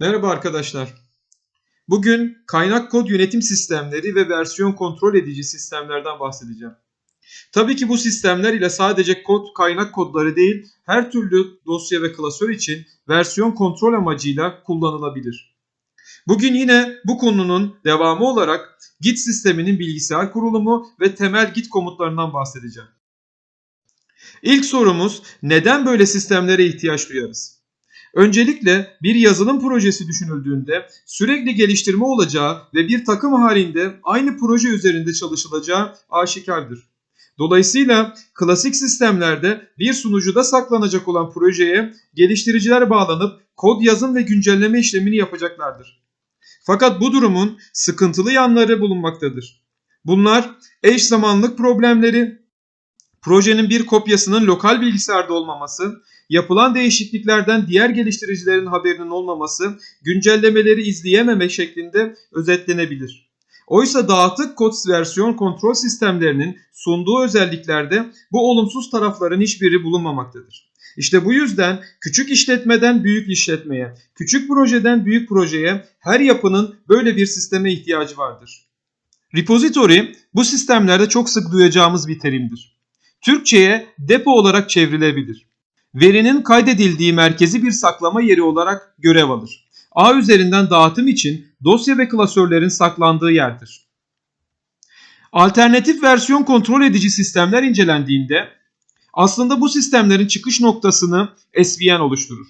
Merhaba arkadaşlar. Bugün kaynak kod yönetim sistemleri ve versiyon kontrol edici sistemlerden bahsedeceğim. Tabii ki bu sistemler ile sadece kod kaynak kodları değil, her türlü dosya ve klasör için versiyon kontrol amacıyla kullanılabilir. Bugün yine bu konunun devamı olarak Git sisteminin bilgisayar kurulumu ve temel Git komutlarından bahsedeceğim. İlk sorumuz neden böyle sistemlere ihtiyaç duyarız? Öncelikle bir yazılım projesi düşünüldüğünde sürekli geliştirme olacağı ve bir takım halinde aynı proje üzerinde çalışılacağı aşikardır. Dolayısıyla klasik sistemlerde bir sunucuda saklanacak olan projeye geliştiriciler bağlanıp kod yazım ve güncelleme işlemini yapacaklardır. Fakat bu durumun sıkıntılı yanları bulunmaktadır. Bunlar eş zamanlık problemleri, projenin bir kopyasının lokal bilgisayarda olmaması, yapılan değişikliklerden diğer geliştiricilerin haberinin olmaması, güncellemeleri izleyememe şeklinde özetlenebilir. Oysa dağıtık kod versiyon kontrol sistemlerinin sunduğu özelliklerde bu olumsuz tarafların hiçbiri bulunmamaktadır. İşte bu yüzden küçük işletmeden büyük işletmeye, küçük projeden büyük projeye her yapının böyle bir sisteme ihtiyacı vardır. Repository bu sistemlerde çok sık duyacağımız bir terimdir. Türkçe'ye depo olarak çevrilebilir. Verinin kaydedildiği merkezi bir saklama yeri olarak görev alır. ağ üzerinden dağıtım için dosya ve klasörlerin saklandığı yerdir. Alternatif versiyon kontrol edici sistemler incelendiğinde aslında bu sistemlerin çıkış noktasını SVN oluşturur.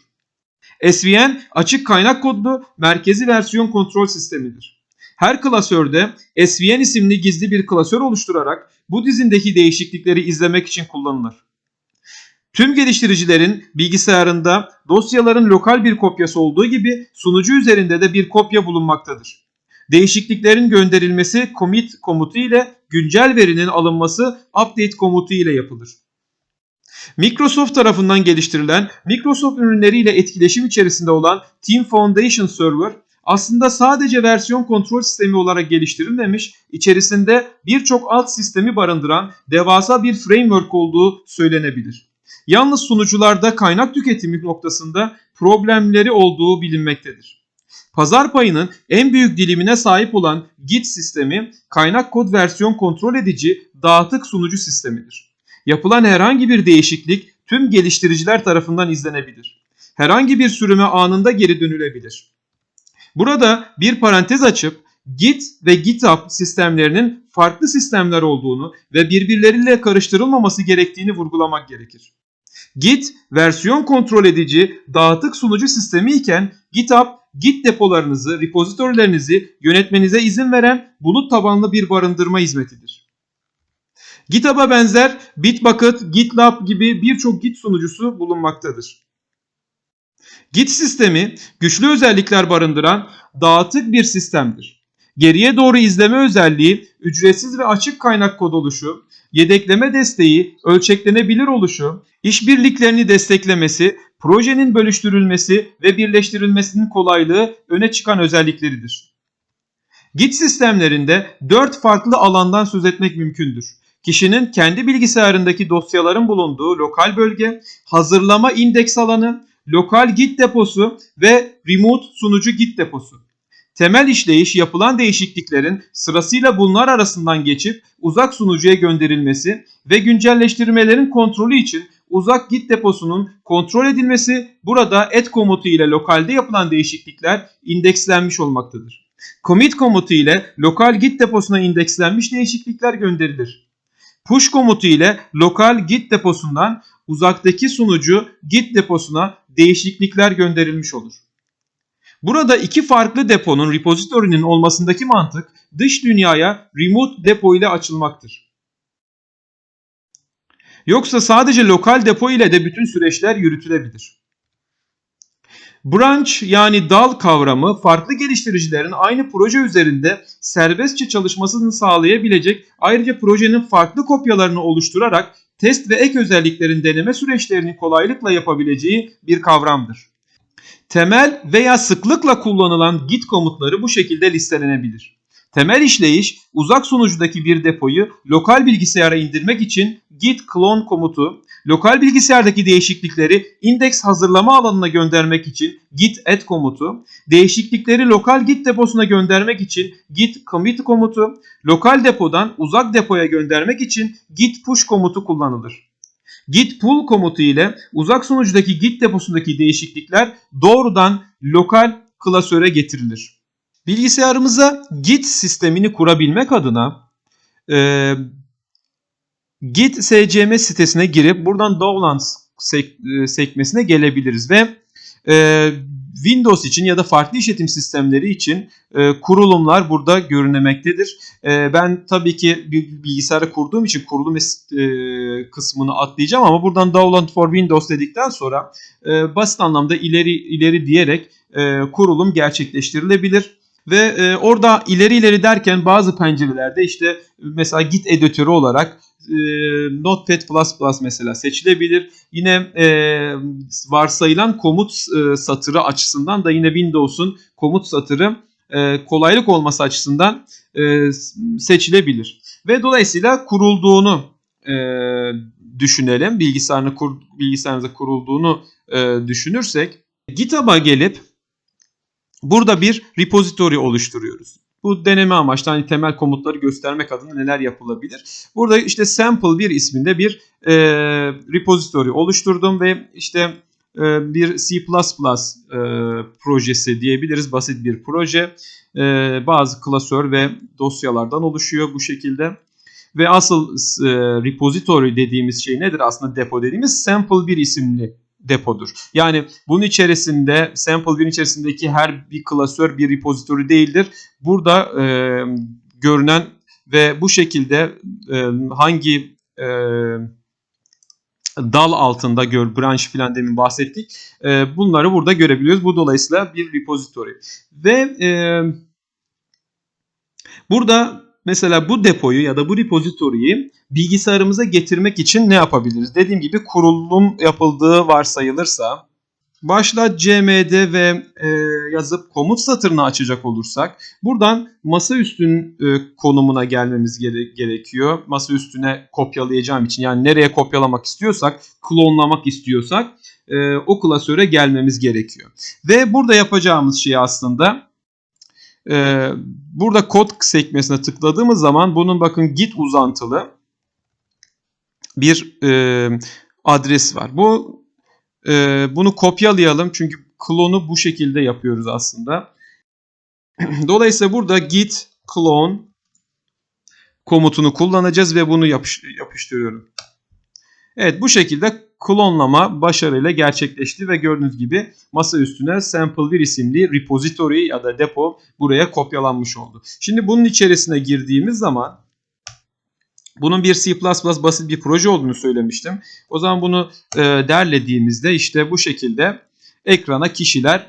SVN açık kaynak kodlu merkezi versiyon kontrol sistemidir. Her klasörde SVN isimli gizli bir klasör oluşturarak bu dizindeki değişiklikleri izlemek için kullanılır. Tüm geliştiricilerin bilgisayarında dosyaların lokal bir kopyası olduğu gibi sunucu üzerinde de bir kopya bulunmaktadır. Değişikliklerin gönderilmesi commit komutu ile güncel verinin alınması update komutu ile yapılır. Microsoft tarafından geliştirilen Microsoft ürünleriyle etkileşim içerisinde olan Team Foundation Server aslında sadece versiyon kontrol sistemi olarak geliştirilmemiş, içerisinde birçok alt sistemi barındıran devasa bir framework olduğu söylenebilir. Yalnız sunucularda kaynak tüketimi noktasında problemleri olduğu bilinmektedir. Pazar payının en büyük dilimine sahip olan Git sistemi kaynak kod versiyon kontrol edici dağıtık sunucu sistemidir. Yapılan herhangi bir değişiklik tüm geliştiriciler tarafından izlenebilir. Herhangi bir sürüme anında geri dönülebilir. Burada bir parantez açıp Git ve GitHub sistemlerinin farklı sistemler olduğunu ve birbirleriyle karıştırılmaması gerektiğini vurgulamak gerekir. Git versiyon kontrol edici dağıtık sunucu sistemi iken GitHub Git depolarınızı, repozitorilerinizi yönetmenize izin veren bulut tabanlı bir barındırma hizmetidir. GitHub'a benzer Bitbucket, GitLab gibi birçok Git sunucusu bulunmaktadır. Git sistemi güçlü özellikler barındıran dağıtık bir sistemdir. Geriye doğru izleme özelliği, ücretsiz ve açık kaynak kod oluşu, yedekleme desteği, ölçeklenebilir oluşu, işbirliklerini desteklemesi, projenin bölüştürülmesi ve birleştirilmesinin kolaylığı öne çıkan özellikleridir. Git sistemlerinde 4 farklı alandan söz etmek mümkündür. Kişinin kendi bilgisayarındaki dosyaların bulunduğu lokal bölge, hazırlama indeks alanı, lokal git deposu ve remote sunucu git deposu. Temel işleyiş yapılan değişikliklerin sırasıyla bunlar arasından geçip uzak sunucuya gönderilmesi ve güncelleştirmelerin kontrolü için uzak git deposunun kontrol edilmesi burada et komutu ile lokalde yapılan değişiklikler indekslenmiş olmaktadır. Commit komutu ile lokal git deposuna indekslenmiş değişiklikler gönderilir. Push komutu ile lokal git deposundan uzaktaki sunucu git deposuna değişiklikler gönderilmiş olur. Burada iki farklı deponun repository'nin olmasındaki mantık dış dünyaya remote depo ile açılmaktır. Yoksa sadece lokal depo ile de bütün süreçler yürütülebilir. Branch yani dal kavramı farklı geliştiricilerin aynı proje üzerinde serbestçe çalışmasını sağlayabilecek ayrıca projenin farklı kopyalarını oluşturarak test ve ek özelliklerin deneme süreçlerini kolaylıkla yapabileceği bir kavramdır. Temel veya sıklıkla kullanılan git komutları bu şekilde listelenebilir. Temel işleyiş uzak sunucudaki bir depoyu lokal bilgisayara indirmek için git clone komutu, Lokal bilgisayardaki değişiklikleri indeks hazırlama alanına göndermek için git add komutu, değişiklikleri lokal git deposuna göndermek için git commit komutu, lokal depodan uzak depoya göndermek için git push komutu kullanılır. Git pull komutu ile uzak sunucudaki git deposundaki değişiklikler doğrudan lokal klasöre getirilir. Bilgisayarımıza git sistemini kurabilmek adına e, git scm sitesine girip buradan Dowlands sek- e, sekmesine gelebiliriz ve e, Windows için ya da farklı işletim sistemleri için e, kurulumlar burada görünemektedir. E, ben tabii ki bilgisayarı kurduğum için kurulum e, kısmını atlayacağım ama buradan Download for Windows dedikten sonra e, basit anlamda ileri ileri diyerek e, kurulum gerçekleştirilebilir. Ve e, orada ileri ileri derken bazı pencerelerde işte mesela Git editörü olarak Notepad++ mesela seçilebilir. Yine e, varsayılan komut e, satırı açısından da yine Windows'un komut satırı e, kolaylık olması açısından e, seçilebilir. Ve dolayısıyla kurulduğunu e, düşünelim. Bilgisayarını kur, bilgisayarınıza kurulduğunu e, düşünürsek GitHub'a gelip burada bir repository oluşturuyoruz. Bu deneme amaçlı hani temel komutları göstermek adına neler yapılabilir. Burada işte sample bir isminde bir e, repository oluşturdum ve işte e, bir C++ e, projesi diyebiliriz. Basit bir proje. E, bazı klasör ve dosyalardan oluşuyor bu şekilde. Ve asıl e, repository dediğimiz şey nedir? Aslında depo dediğimiz sample bir isimli depodur. Yani bunun içerisinde sample 1'in içerisindeki her bir klasör bir repository değildir. Burada e, görünen ve bu şekilde e, hangi e, dal altında gör branch filan demin bahsettik. E, bunları burada görebiliyoruz. Bu dolayısıyla bir repository. Ve e, burada mesela bu depoyu ya da bu repository'yi bilgisayarımıza getirmek için ne yapabiliriz? Dediğim gibi kurulum yapıldığı varsayılırsa başla cmd ve e, yazıp komut satırını açacak olursak buradan masaüstün e, konumuna gelmemiz gere- gerekiyor. Masaüstüne kopyalayacağım için yani nereye kopyalamak istiyorsak, klonlamak istiyorsak e, o klasöre gelmemiz gerekiyor. Ve burada yapacağımız şey aslında e, burada kod sekmesine tıkladığımız zaman bunun bakın git uzantılı bir e, adres var. Bu e, bunu kopyalayalım çünkü klonu bu şekilde yapıyoruz aslında. Dolayısıyla burada git clone komutunu kullanacağız ve bunu yapış, yapıştırıyorum. Evet bu şekilde klonlama başarıyla gerçekleşti ve gördüğünüz gibi masa üstüne sample1 isimli repository ya da depo buraya kopyalanmış oldu. Şimdi bunun içerisine girdiğimiz zaman bunun bir C++ basit bir proje olduğunu söylemiştim. O zaman bunu e, derlediğimizde işte bu şekilde ekrana kişiler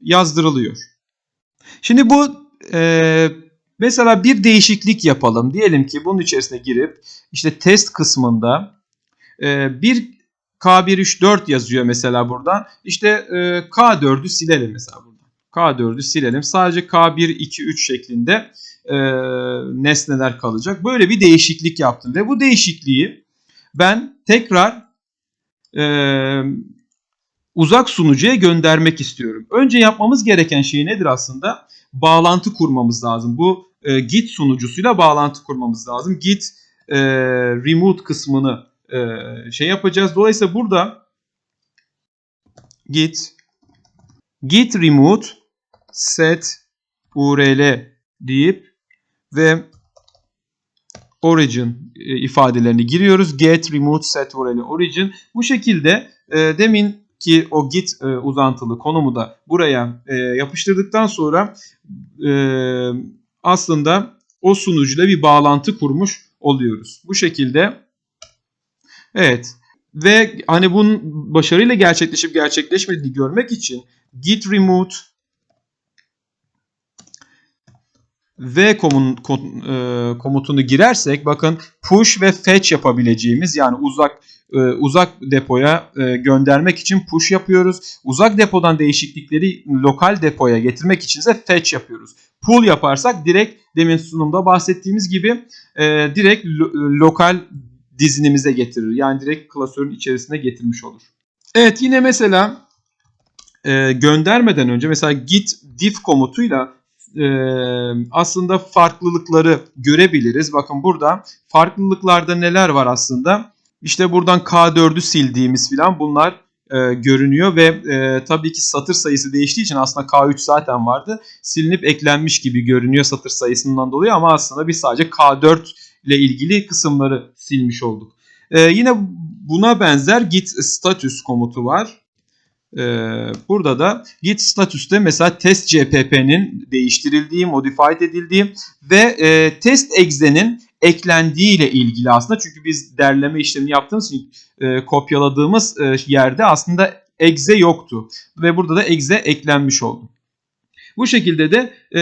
yazdırılıyor. Şimdi bu e, mesela bir değişiklik yapalım. Diyelim ki bunun içerisine girip işte test kısmında e, bir K134 yazıyor mesela buradan. İşte e, K4'ü silelim mesela buradan. K4'ü silelim. Sadece K1, 2, 3 şeklinde e, nesneler kalacak. Böyle bir değişiklik yaptım ve bu değişikliği ben tekrar e, uzak sunucuya göndermek istiyorum. Önce yapmamız gereken şey nedir aslında? Bağlantı kurmamız lazım. Bu e, Git sunucusuyla bağlantı kurmamız lazım. Git e, remote kısmını şey yapacağız. Dolayısıyla burada Git Git remote set url deyip ve origin e, ifadelerini giriyoruz. Get, remote, set, url, origin. Bu şekilde e, demin ki o git e, uzantılı konumu da buraya e, yapıştırdıktan sonra e, aslında o sunucuyla bir bağlantı kurmuş oluyoruz. Bu şekilde evet ve hani bunun başarıyla gerçekleşip gerçekleşmediğini görmek için git remote V komun, kom, e, komutunu girersek bakın push ve fetch yapabileceğimiz yani uzak e, uzak depoya e, göndermek için push yapıyoruz. Uzak depodan değişiklikleri lokal depoya getirmek için ise fetch yapıyoruz. Pull yaparsak direkt demin sunumda bahsettiğimiz gibi e, direkt lo, lokal dizinimize getirir. Yani direkt klasörün içerisine getirmiş olur. Evet yine mesela e, göndermeden önce mesela git diff komutuyla e, aslında farklılıkları görebiliriz. Bakın burada farklılıklarda neler var aslında. İşte buradan K4'ü sildiğimiz filan bunlar e, görünüyor ve e, tabii ki satır sayısı değiştiği için aslında K3 zaten vardı. Silinip eklenmiş gibi görünüyor satır sayısından dolayı ama aslında biz sadece K4 ile ilgili kısımları silmiş olduk. E, yine buna benzer git status komutu var. Ee, burada da git statüste mesela test cpp'nin değiştirildiği, modified edildiği ve e, test exe'nin eklendiği ile ilgili aslında. Çünkü biz derleme işlemini yaptığımız için e, kopyaladığımız e, yerde aslında exe yoktu. Ve burada da exe eklenmiş oldu. Bu şekilde de e,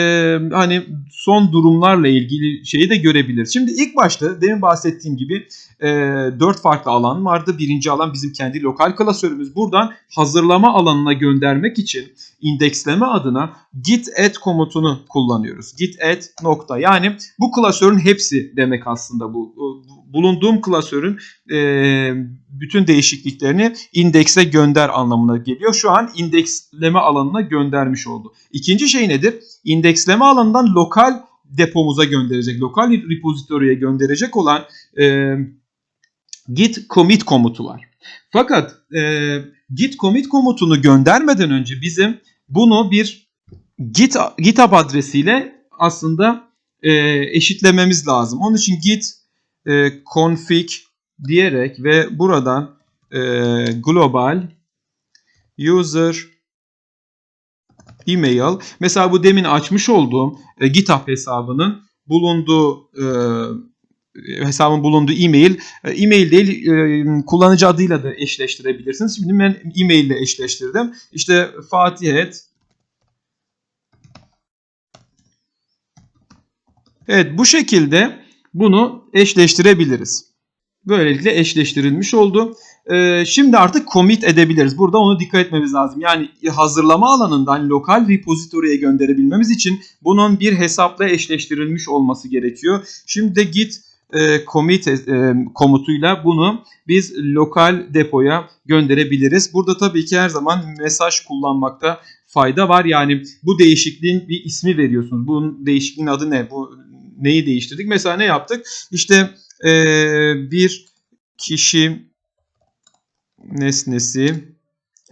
hani son durumlarla ilgili şeyi de görebiliriz. Şimdi ilk başta demin bahsettiğim gibi e, 4 farklı alan vardı. Birinci alan bizim kendi lokal klasörümüz. Buradan hazırlama alanına göndermek için indeksleme adına git add komutunu kullanıyoruz. Git add nokta. Yani bu klasörün hepsi demek aslında bu. Bulunduğum klasörün e, bütün değişikliklerini indekse gönder anlamına geliyor. Şu an indeksleme alanına göndermiş oldu. İkinci şey nedir? İndeksleme alanından lokal depomuza gönderecek, lokal repository'e gönderecek olan e, git commit komutu var. Fakat e, git commit komutunu göndermeden önce bizim bunu bir git GitHub adresiyle aslında e, eşitlememiz lazım. Onun için git e, config diyerek ve buradan e, global user email mesela bu demin açmış olduğum e, GitHub hesabının bulunduğu e, hesabın bulunduğu e-mail e, e-mail değil e, kullanıcı adıyla da eşleştirebilirsiniz. Şimdi ben e-mail ile eşleştirdim. İşte Fatihet Evet bu şekilde bunu eşleştirebiliriz. Böylelikle eşleştirilmiş oldu. Ee, şimdi artık commit edebiliriz. Burada onu dikkat etmemiz lazım. Yani hazırlama alanından lokal repository'e gönderebilmemiz için bunun bir hesapla eşleştirilmiş olması gerekiyor. Şimdi de git e, commit e, komutuyla bunu biz lokal depoya gönderebiliriz. Burada tabii ki her zaman mesaj kullanmakta fayda var. Yani bu değişikliğin bir ismi veriyorsunuz. Bunun değişikliğin adı ne? Bu neyi değiştirdik? Mesela ne yaptık? İşte e, bir kişi nesnesi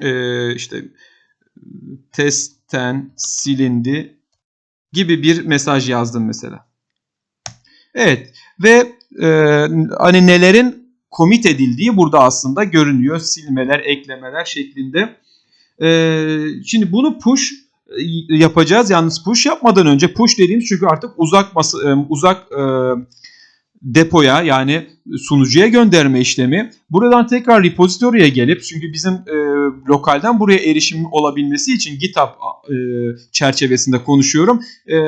e, işte testten silindi gibi bir mesaj yazdım mesela. Evet ve e, hani nelerin commit edildiği burada aslında görünüyor. Silmeler, eklemeler şeklinde. E, şimdi bunu push yapacağız. Yalnız push yapmadan önce push dediğimiz çünkü artık uzak masa, uzak e, depoya yani sunucuya gönderme işlemi. Buradan tekrar repository'e gelip çünkü bizim e, lokalden buraya erişim olabilmesi için GitHub e, çerçevesinde konuşuyorum. E,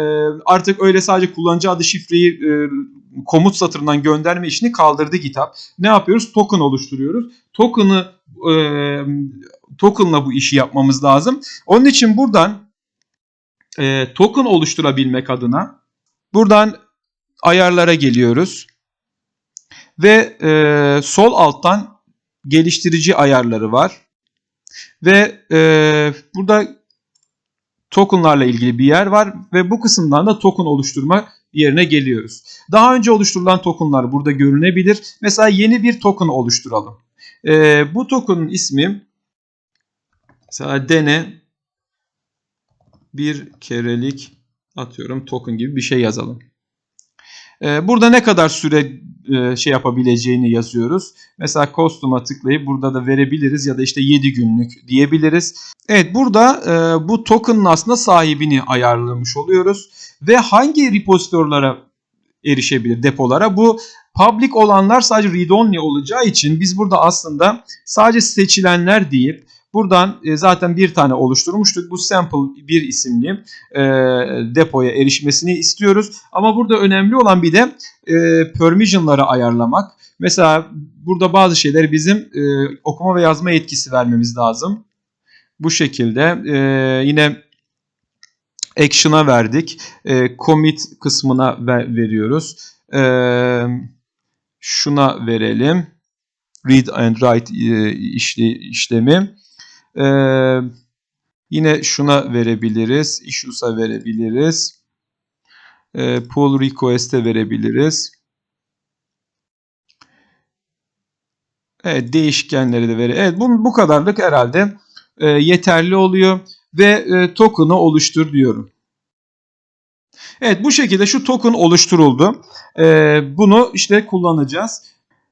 artık öyle sadece kullanıcı adı şifreyi e, komut satırından gönderme işini kaldırdı GitHub. Ne yapıyoruz? Token oluşturuyoruz. Token'ı e, token'la bu işi yapmamız lazım. Onun için buradan e, token oluşturabilmek adına buradan ayarlara geliyoruz. Ve e, sol alttan geliştirici ayarları var. Ve e, burada tokenlarla ilgili bir yer var ve bu kısımdan da token oluşturma yerine geliyoruz. Daha önce oluşturulan tokenlar burada görünebilir. Mesela yeni bir token oluşturalım. E, bu token'ın ismi mesela dene bir kerelik atıyorum token gibi bir şey yazalım. Ee, burada ne kadar süre e, şey yapabileceğini yazıyoruz. Mesela costume'a tıklayıp burada da verebiliriz ya da işte 7 günlük diyebiliriz. Evet burada e, bu token'ın aslında sahibini ayarlamış oluyoruz. Ve hangi repositorylara erişebilir depolara? Bu public olanlar sadece read-only olacağı için biz burada aslında sadece seçilenler deyip Buradan e, zaten bir tane oluşturmuştuk. Bu sample bir isimli e, depoya erişmesini istiyoruz. Ama burada önemli olan bir de e, permission'ları ayarlamak. Mesela burada bazı şeyleri bizim okuma ve yazma yetkisi vermemiz lazım. Bu şekilde yine action'a verdik. Commit kısmına ver, veriyoruz. Şuna verelim. Read and write işle, işlemi. E, yine şuna verebiliriz. Issues'a verebiliriz. E, pull request'e verebiliriz. Evet değişkenleri de veri. Evet bu, bu kadarlık herhalde e, yeterli oluyor ve e, token'ı oluştur diyorum. Evet bu şekilde şu token oluşturuldu. E, bunu işte kullanacağız.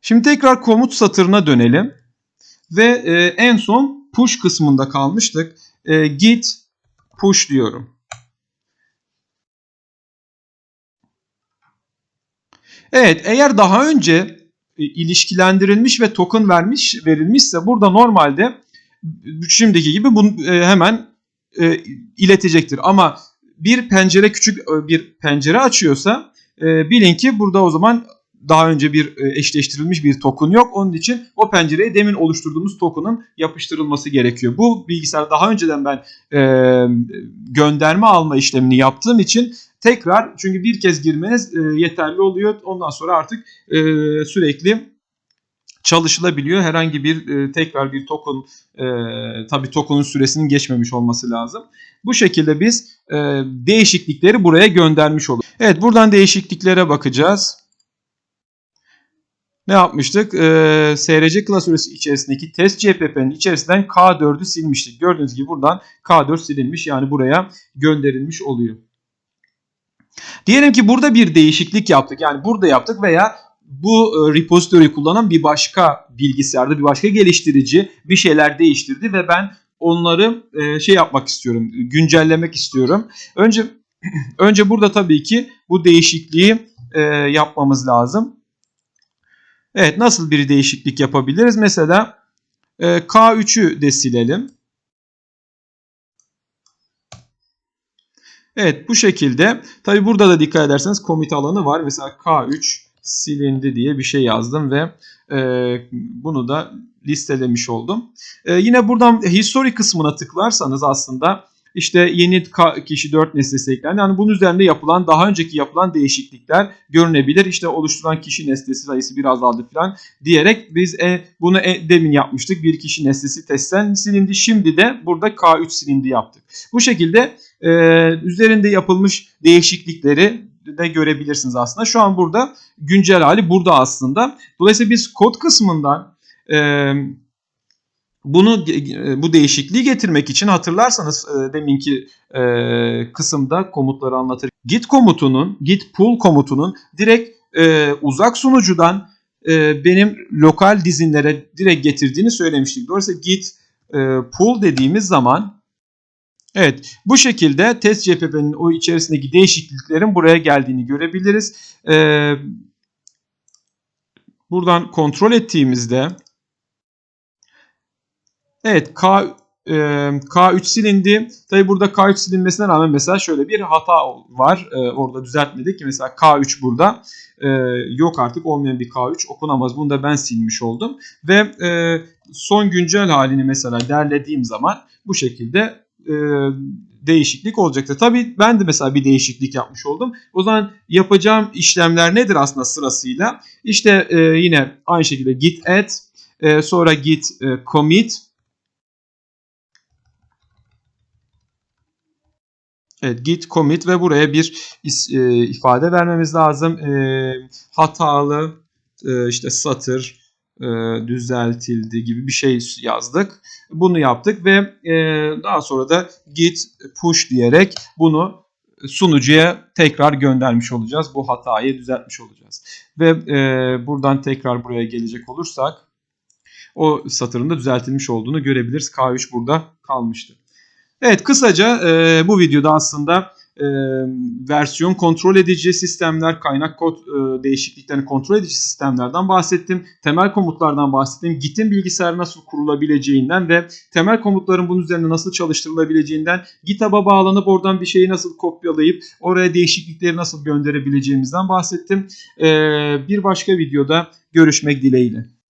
Şimdi tekrar komut satırına dönelim. Ve e, en son push kısmında kalmıştık. E, git push diyorum. Evet eğer daha önce e, ilişkilendirilmiş ve token vermiş verilmişse burada normalde şimdiki gibi bunu e, hemen e, iletecektir. Ama bir pencere küçük bir pencere açıyorsa bilin ki burada o zaman daha önce bir e, eşleştirilmiş bir token yok. Onun için o pencereye demin oluşturduğumuz token'ın yapıştırılması gerekiyor. Bu bilgisayar daha önceden ben e, gönderme alma işlemini yaptığım için tekrar çünkü bir kez girmeniz e, yeterli oluyor. Ondan sonra artık e, sürekli çalışılabiliyor. Herhangi bir e, tekrar bir token e, tabi token'ın süresinin geçmemiş olması lazım. Bu şekilde biz e, değişiklikleri buraya göndermiş oluyoruz. Evet buradan değişikliklere bakacağız. Ne yapmıştık? Ee, SRC klasörü içerisindeki test CPP'nin içerisinden K4'ü silmiştik. Gördüğünüz gibi buradan K4 silinmiş yani buraya gönderilmiş oluyor. Diyelim ki burada bir değişiklik yaptık. Yani burada yaptık veya bu e, repository'yi kullanan bir başka bilgisayarda bir başka geliştirici bir şeyler değiştirdi ve ben onları e, şey yapmak istiyorum, güncellemek istiyorum. Önce önce burada tabii ki bu değişikliği e, yapmamız lazım. Evet nasıl bir değişiklik yapabiliriz? Mesela K3'ü de silelim. Evet bu şekilde. Tabi burada da dikkat ederseniz komut alanı var. Mesela K3 silindi diye bir şey yazdım ve e, bunu da listelemiş oldum. E, yine buradan history kısmına tıklarsanız aslında işte yeni kişi 4 nesnesi eklendi. Yani bunun üzerinde yapılan daha önceki yapılan değişiklikler görünebilir. İşte oluşturan kişi nesnesi sayısı biraz azaldı falan diyerek biz e, bunu e, demin yapmıştık. Bir kişi nesnesi testten silindi. Şimdi de burada K3 silindi yaptık. Bu şekilde e, üzerinde yapılmış değişiklikleri de görebilirsiniz aslında. Şu an burada güncel hali burada aslında. Dolayısıyla biz kod kısmından e, bunu bu değişikliği getirmek için hatırlarsanız e, deminki e, kısımda komutları anlatır. Git komutunun, git pull komutunun direkt e, uzak sunucudan e, benim lokal dizinlere direkt getirdiğini söylemiştik. Dolayısıyla git e, pull dediğimiz zaman Evet bu şekilde test CPP'nin o içerisindeki değişikliklerin buraya geldiğini görebiliriz. Ee, buradan kontrol ettiğimizde Evet K e, K3 silindi. Tabi burada K3 silinmesine rağmen mesela şöyle bir hata var. E, orada düzeltmedik mesela K3 burada e, yok artık olmayan bir K3 okunamaz. Bunu da ben silmiş oldum. Ve e, son güncel halini mesela derlediğim zaman bu şekilde e, değişiklik olacaktır. Tabi ben de mesela bir değişiklik yapmış oldum. O zaman yapacağım işlemler nedir aslında sırasıyla? İşte e, yine aynı şekilde git add, e, sonra git e, commit, Evet, git commit ve buraya bir e, ifade vermemiz lazım. E, hatalı e, işte satır düzeltildi gibi bir şey yazdık. Bunu yaptık ve daha sonra da git push diyerek bunu sunucuya tekrar göndermiş olacağız. Bu hatayı düzeltmiş olacağız. Ve buradan tekrar buraya gelecek olursak o satırın da düzeltilmiş olduğunu görebiliriz. K3 burada kalmıştı. Evet kısaca e, bu videoda aslında e, versiyon kontrol edici sistemler, kaynak kod e, değişikliklerini kontrol edici sistemlerden bahsettim. Temel komutlardan bahsettim. Git'in bilgisayarı nasıl kurulabileceğinden ve temel komutların bunun üzerine nasıl çalıştırılabileceğinden, GitHub'a bağlanıp oradan bir şeyi nasıl kopyalayıp oraya değişiklikleri nasıl gönderebileceğimizden bahsettim. E, bir başka videoda görüşmek dileğiyle.